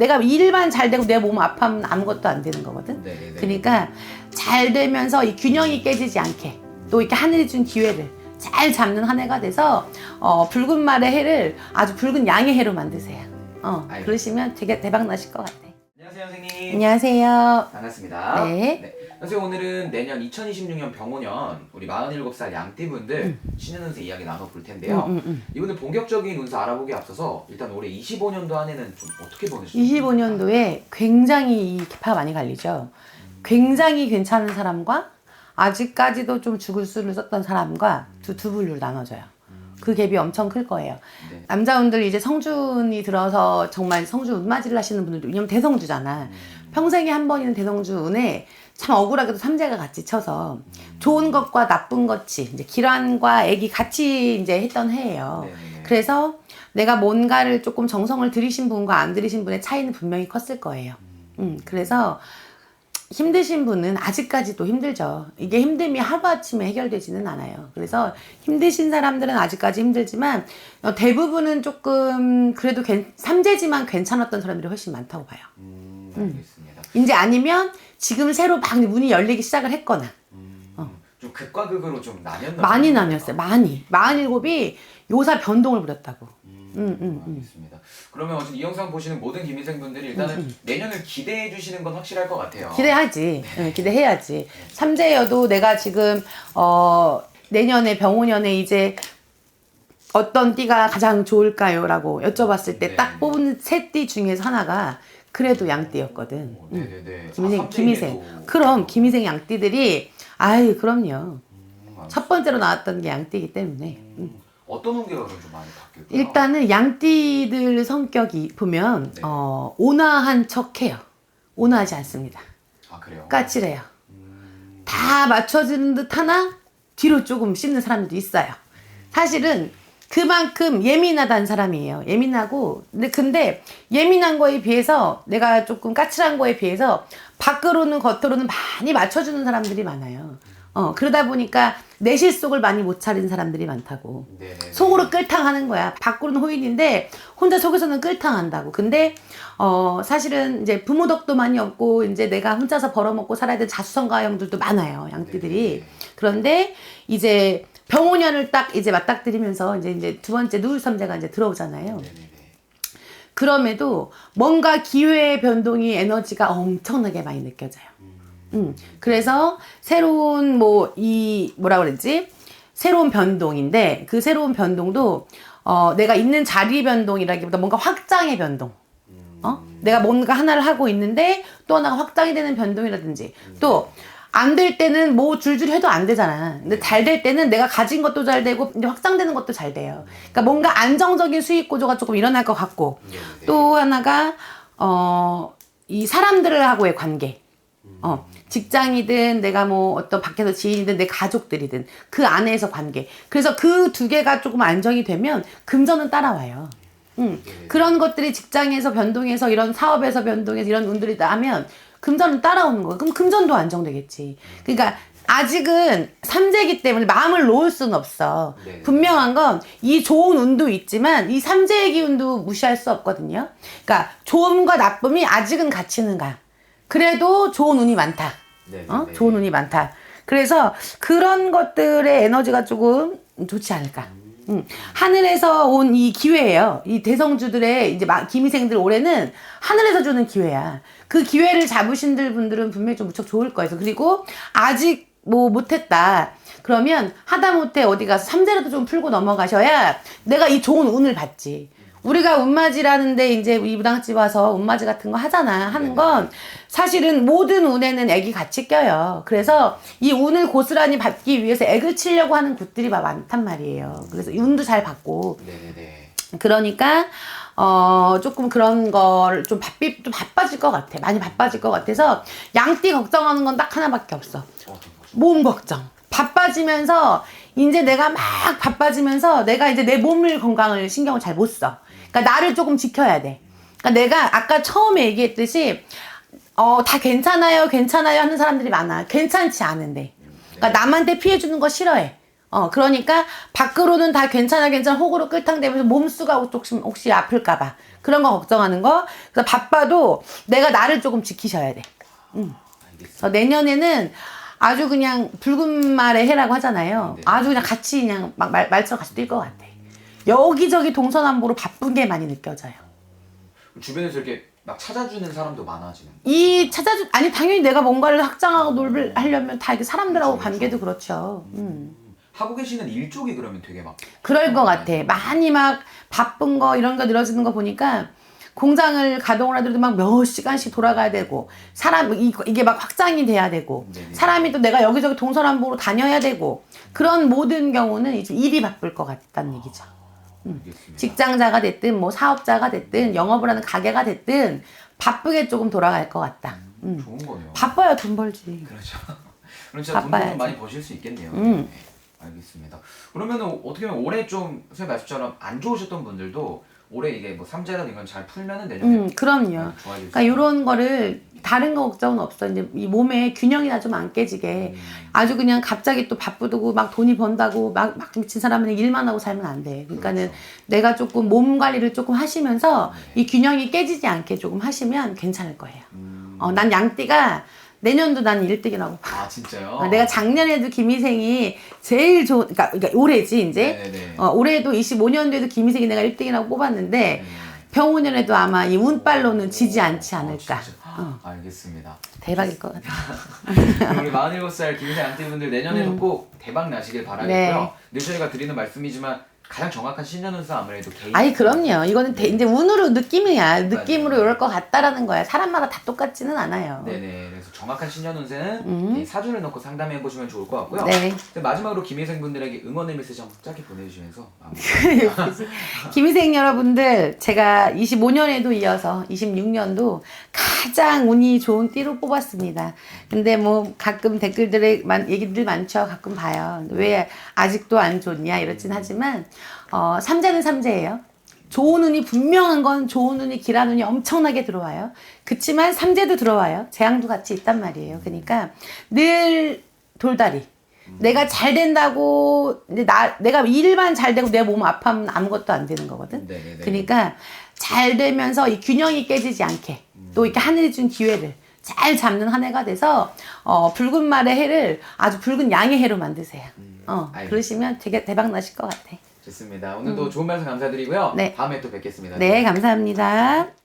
내가 일만 잘 되고 내 몸 아파하면 아무것도 안 되는 거거든. 네네네. 그러니까 잘 되면서 이 균형이 깨지지 않게 또 이렇게 하늘이 준 기회를 잘 잡는 한 해가 돼서 어, 붉은 말의 해를 아주 붉은 양의 해로 만드세요. 어, 알겠습니다. 그러시면 되게 대박 나실 것 같아. 안녕하세요 선생님. 안녕하세요. 반갑습니다. 네. 선생님 오늘은 내년 2026년 병호년 우리 47살 양띠분들 신년 운세 이야기 나눠볼 텐데요. 음, 음, 음. 이분들 본격적인 운세 알아보기 앞서서 일단 올해 25년도 한 해는 좀 어떻게 보내셨어요? 25년도에 굉장히 이 기파가 많이 갈리죠. 굉장히 괜찮은 사람과 아직까지도 좀 죽을 수를 썼던 사람과 두, 두 분류로 나눠져요. 그 갭이 엄청 클 거예요. 네. 남자분들 이제 성준이 들어서 정말 성준 운맞이를 하시는 분들도 왜냐면 대성주잖아. 음. 평생에 한 번이는 대성주 운에 참 억울하게도 삼재가 같이 쳐서 좋은 것과 나쁜 것이 이제 기란과 애기 같이 이제 했던 해예요. 네네네. 그래서 내가 뭔가를 조금 정성을 들이신 분과 안 들이신 분의 차이는 분명히 컸을 거예요. 음, 그래서 힘드신 분은 아직까지도 힘들죠. 이게 힘듦이 하루아침에 해결되지는 않아요. 그래서 힘드신 사람들은 아직까지 힘들지만 어, 대부분은 조금 그래도 괜, 삼재지만 괜찮았던 사람들이 훨씬 많다고 봐요. 음, 알겠습니다. 이제 아니면 지금 새로 막 문이 열리기 시작을 했거나 음, 좀 극과 극으로 좀 나뉘었나 어. 많이 보네요. 나뉘었어요. 많이. 마흔일곱이 요사 변동을 부렸다고. 음, 음, 음, 음. 알겠습니다. 그러면 어쨌든 이 영상 보시는 모든 김인생분들이 일단은 내년을 기대해 주시는 건 확실할 것 같아요. 기대하지. 응, 기대해야지. 삼재여도 내가 지금 어 내년에 병오년에 이제 어떤 띠가 가장 좋을까요?라고 여쭤봤을 때 네. 딱 뽑은 세 띠 중에서 하나가 그래도 양띠였거든. 오, 응. 네네네. 김희생, 아, 김희생. 그럼 김희생 양띠들이 아유 그럼요. 음, 첫 번째로 나왔던 게 양띠이기 때문에. 응. 어떤 운기가 그럼 좀 많이 바뀔까요? 일단은 양띠들 성격이 보면 네. 어 온화한 척해요. 온화하지 않습니다. 아 그래요? 까칠해요. 음, 다 맞춰지는 듯 하나 뒤로 조금 씹는 사람들도 있어요. 사실은 그만큼 예민하다는 사람이에요. 예민하고 근데 근데 예민한 거에 비해서 내가 조금 까칠한 거에 비해서 밖으로는 겉으로는 많이 맞춰주는 사람들이 많아요. 어 그러다 보니까 내실 속을 많이 못 차린 사람들이 많다고. 네네. 속으로 끌탕하는 거야. 밖으로는 호인인데 혼자 속에서는 끌탕한다고. 근데 어 사실은 이제 부모 덕도 많이 없고 이제 내가 혼자서 벌어먹고 살아야 되는 자수성가형들도 많아요. 양띠들이. 그런데 이제 병오년을 딱 이제 맞닥뜨리면서 이제 이제 두 번째 누울삼재가 이제 들어오잖아요. 네네네. 그럼에도 뭔가 기회의 변동이 에너지가 엄청나게 많이 느껴져요. 음, 그래서 새로운 뭐 이 뭐라 그랬지? 새로운 변동인데 그 새로운 변동도 어 내가 있는 자리 변동이라기보다 뭔가 확장의 변동. 어? 내가 뭔가 하나를 하고 있는데 또 하나가 확장이 되는 변동이라든지 또 안 될 때는 뭐 줄줄이 해도 안 되잖아. 근데 잘 될 때는 내가 가진 것도 잘 되고 이제 확장되는 것도 잘 돼요. 그러니까 뭔가 안정적인 수익 구조가 조금 일어날 것 같고 네네네. 또 하나가 어 이 사람들하고의 관계. 어, 직장이든 내가 뭐 어떤 밖에서 지인이든 내 가족들이든 그 안에서 관계. 그래서 그 두 개가 조금 안정이 되면 금전은 따라와요. 음, 그런 것들이 직장에서 변동해서 이런 사업에서 변동해서 이런 운들이 나면 금전은 따라오는 거예요. 그럼 금전도 안정되겠지. 그러니까 아직은 삼재기 때문에 마음을 놓을 수는 없어. 네. 분명한 건 이 좋은 운도 있지만 이 삼재의 기운도 무시할 수 없거든요. 그러니까 좋음과 나쁨이 아직은 같이는 가. 그래도 좋은 운이 많다. 네네네. 어? 좋은 운이 많다. 그래서 그런 것들의 에너지가 조금 좋지 않을까. 음. 하늘에서 온 이 기회예요. 이 대성주들의 이제 마- 기미생들 올해는 하늘에서 주는 기회야. 그 기회를 잡으신 분들은 분명히 좀 무척 좋을 거예요. 그리고 아직 뭐 못했다. 그러면 하다못해 어디 가서 삼재라도 좀 풀고 넘어가셔야 내가 이 좋은 운을 받지. 우리가 운맞이라는데 이제 이 무당집 와서 운맞이 같은 거 하잖아. 하는 건 사실은 모든 운에는 액이 같이 껴요. 그래서 이 운을 고스란히 받기 위해서 액을 치려고 하는 곳들이 막 많단 말이에요. 그래서 이 운도 잘 받고. 네네네. 그러니까 어 조금 그런 걸 좀 바삐 좀 바빠질 것 같아. 많이 바빠질 것 같아서 양띠 걱정하는 건 딱 하나밖에 없어. 어떤 거죠? 몸 걱정. 바빠지면서 이제 내가 막 바빠지면서 내가 이제 내 몸을 건강을 신경을 잘 못 써. 그러니까 나를 조금 지켜야 돼. 그러니까 내가 아까 처음에 얘기했듯이 어 다 괜찮아요, 괜찮아요 하는 사람들이 많아. 괜찮지 않은데. 그러니까 남한테 피해 주는 거 싫어해. 어, 그러니까 밖으로는 다 괜찮아, 괜찮아, 혹으로 끌탕대면서 몸수가 혹시, 혹시 아플까봐. 그런 거 걱정하는 거. 그래서 바빠도 내가 나를 조금 지키셔야 돼. 알겠습니다. 그래서 내년에는 아주 그냥 붉은 말에 해라고 하잖아요. 네. 아주 그냥 같이 그냥 막 말, 말처럼 같이 뛸 것 같아. 여기저기 동서남북으로 바쁜 게 많이 느껴져요. 주변에서 이렇게 막 찾아주는 사람도 많아지는. 이 찾아주 아니 당연히 내가 뭔가를 확장하고 놀 하려면 다 이렇게 사람들하고 그렇죠, 관계도 그렇죠. 음. 하고 계시는 일 쪽이 그러면 되게 막 그럴 것 같아. 많이 막 바쁜 거 이런 거 늘어지는 거 보니까 공장을 가동을 하더라도 막 몇 시간씩 돌아가야 되고 사람 이- 이게 막 확장이 돼야 되고 네네. 사람이 또 내가 여기저기 동서남북으로 다녀야 되고 그런 모든 경우는 이제 일이 바쁠 것 같다는 얘기죠. 알겠습니다. 직장자가 됐든 뭐 사업자가 됐든 영업을 하는 가게가 됐든 바쁘게 조금 돌아갈 것 같다. 음. 좋은 거네요. 바빠야 돈 벌지. 그렇죠. 그럼 진짜 돈도 바빠야지. 좀 많이 버실 수 있겠네요. 음. 네, 알겠습니다. 그러면은 어떻게 보면 올해 좀 선생님 말씀처럼 안 좋으셨던 분들도 올해 이게 뭐 삼재라든 이건 잘 풀면은 내년에 음, 그럼요. 좋아질 수 그러니까 이런 거를 다른 거 걱정은 없어. 이제 이 몸에 균형이나 좀 안 깨지게 음. 아주 그냥 갑자기 또 바쁘고 막 돈이 번다고 막, 막 미친 사람은 일만 하고 살면 안 돼. 그러니까는 그렇죠. 내가 조금 몸 관리를 조금 하시면서 이 균형이 깨지지 않게 조금 하시면 괜찮을 거예요. 음. 어, 난 양띠가 내년도 난 1등이라고 봐. 아 진짜요? 아, 내가 작년에도 김희생이 제일 좋은, 그러니까, 그러니까 올해지 이제. 네네네. 어, 올해도 25년도에도 김희생이 내가 1등이라고 뽑았는데 네. 병원년에도 아마 이 운빨로는 지지 않지 어, 않을까. 진짜. 어, 알겠습니다. 대박일 것 같아. 우리 47살 김희생 양띠분들 내년에도 꼭 대박 나시길 바라겠고요. 음. 네. 늘 저희가 드리는 말씀이지만 가장 정확한 신년운수 아무래도 개인. 아니 그럼요. 이거는 대- 이제 운으로 느낌이야. 느낌으로 이럴 것 같다라는 거야. 사람마다 다 똑같지는 않아요. 네네. 그래서 정확한 신년운세는 음. 이 사주를 넣고 상담해 보시면 좋을 것 같고요. 네. 근데 마지막으로 김희생 분들에게 응원의 메시지 한번 짧게 보내주시면서. 김희생 여러분들, 제가 25년에도 이어서 26년도 가장 운이 좋은 띠로 뽑았습니다. 근데 뭐 가끔 댓글들에 만, 얘기들 많죠. 가끔 봐요. 왜 아직도 안 좋냐 이렇진 하지만 어, 삼재는 삼재예요. 좋은 운이 분명한 건 좋은 운이 길한 운이 엄청나게 들어와요. 그치만 삼재도 들어와요. 재앙도 같이 있단 말이에요. 그러니까 늘 돌다리. 내가 잘 된다고 나 내가 일만 잘 되고 내 몸 아파하면 아무것도 안 되는 거거든. 네네네. 그러니까 잘 되면서 이 균형이 깨지지 않게 또 이렇게 하늘이 준 기회를 잘 잡는 한 해가 돼서 어, 붉은 말의 해를 아주 붉은 양의 해로 만드세요. 어, 알겠습니다. 그러시면 되게 대박 나실 것 같아. 좋습니다. 오늘도 좋은 말씀 감사드리고요. 네. 다음에 또 뵙겠습니다. 네, 감사합니다.